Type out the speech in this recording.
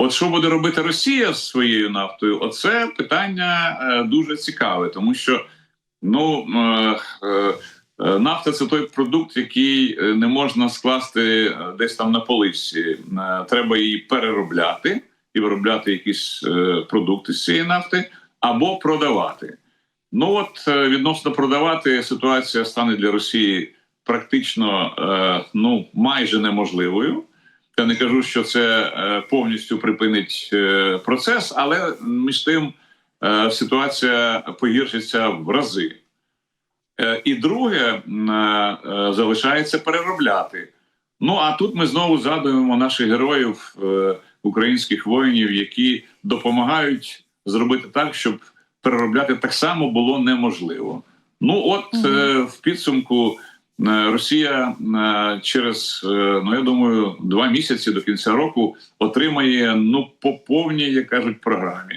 От що буде робити Росія з своєю нафтою? Оце питання е, дуже цікаве, тому що ну е, е, нафта це той продукт, який не можна скласти десь там на поливці. Е, Треба її переробляти і виробляти якісь продукти з цієї нафти або продавати. Ну от відносно продавати ситуація стане для Росії практично ну майже неможливою. Я не кажу, що це е, повністю припинить е, процес, але між тим е, ситуація погіршиться в рази. І друге, залишається переробляти. Ну а тут ми знову згадуємо наших героїв, українських воїнів, які допомагають зробити так, щоб переробляти так само було неможливо. Ну от е, в підсумку Росія е, через е, ну я думаю два місяці до кінця року отримає ну по повній, як кажуть, програмі.